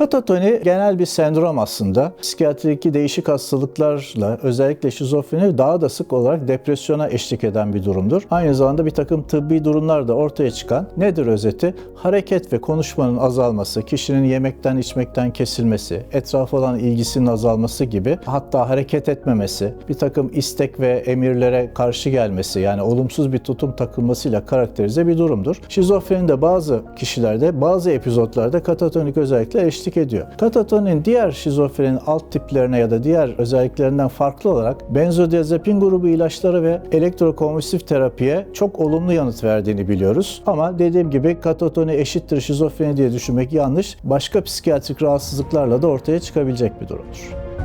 Katatoni genel bir sendrom aslında. Psikiyatrideki değişik hastalıklarla özellikle şizofreni daha da sık olarak depresyona eşlik eden bir durumdur. Aynı zamanda bir takım tıbbi durumlar da ortaya çıkan nedir özeti? Hareket ve konuşmanın azalması, kişinin yemekten içmekten kesilmesi, etrafa olan ilgisinin azalması gibi hatta hareket etmemesi, bir takım istek ve emirlere karşı gelmesi yani olumsuz bir tutum takılmasıyla karakterize bir durumdur. Şizofreni de bazı kişilerde bazı epizotlarda katatonik özellikler eşlik ediyor. Katatonin diğer şizofrenin alt tiplerine ya da diğer özelliklerinden farklı olarak benzodiazepin grubu ilaçları ve elektrokonvulsif terapiye çok olumlu yanıt verdiğini biliyoruz. Ama dediğim gibi katatoni eşittir şizofreni diye düşünmek yanlış. Başka psikiyatrik rahatsızlıklarla da ortaya çıkabilecek bir durumdur.